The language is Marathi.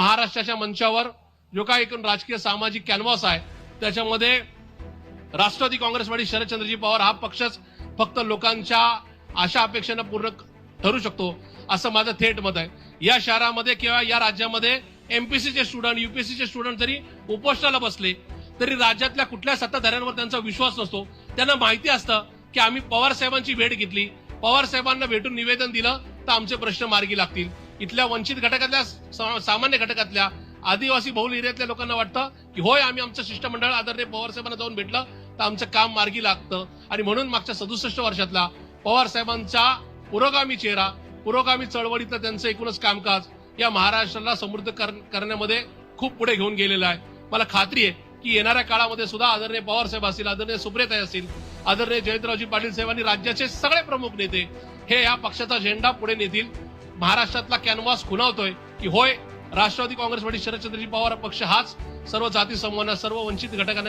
महाराष्ट्राच्या मंचावर जो काही एकूण राजकीय सामाजिक कॅनव्हास आहे त्याच्यामध्ये राष्ट्रवादी काँग्रेसवाडी शरदचंद्रजी पवार हा पक्षच फक्त लोकांच्या आशा अपेक्षांना पूर्ण ठरू शकतो असं माझं थेट मत आहे. या शहरामध्ये किंवा या राज्यामध्ये एमपीसीचे स्टुडंट युपीएससीचे स्टुडंट जरी उपोषणाला बसले तरी राज्यातल्या कुठल्या सत्ताधाऱ्यांवर त्यांचा विश्वास नसतो. त्यांना माहिती असतं की आम्ही पवार साहेबांची भेट घेतली. पवार साहेबांना भेटून निवेदन दिलं तर आमचे प्रश्न मार्गी लागतील. इथल्या वंचित घटकातल्या सा- सामान्य घटकातल्या आदिवासी बहुल एरियातल्या लोकांना वाटतं की होय आम्ही आमचं शिष्टमंडळ आदरणीय पवार साहेबांना जाऊन भेटलं तर आमचं काम मार्गी लागतं. आणि म्हणून मागच्या सदुसष्ट वर्षातला पवार साहेबांचा पुरोगामी चेहरा पुरोगामी चळवळीतलं त्यांचं एकूणच कामकाज या महाराष्ट्राला समृद्ध कर- करण्यामध्ये खूप पुढे घेऊन गेलेलं आहे. मला खात्री आहे की येणाऱ्या काळामध्ये सुद्धा आदरणीय पवार साहेब असतील आदरणीय सुप्रियताई असतील आदरणीय जयंतरावजी पाटील साहेबांनी राज्याचे सगळे प्रमुख नेते हे या पक्षाचा झेंडा पुढे नेतील. महाराष्ट्रातला कॅनव्हास खुणावतोय की होय राष्ट्रवादी काँग्रेसवादी शरदचंद्रजी पवार पक्ष हाच सर्व जाती समूहांना सर्व वंचित घटकांना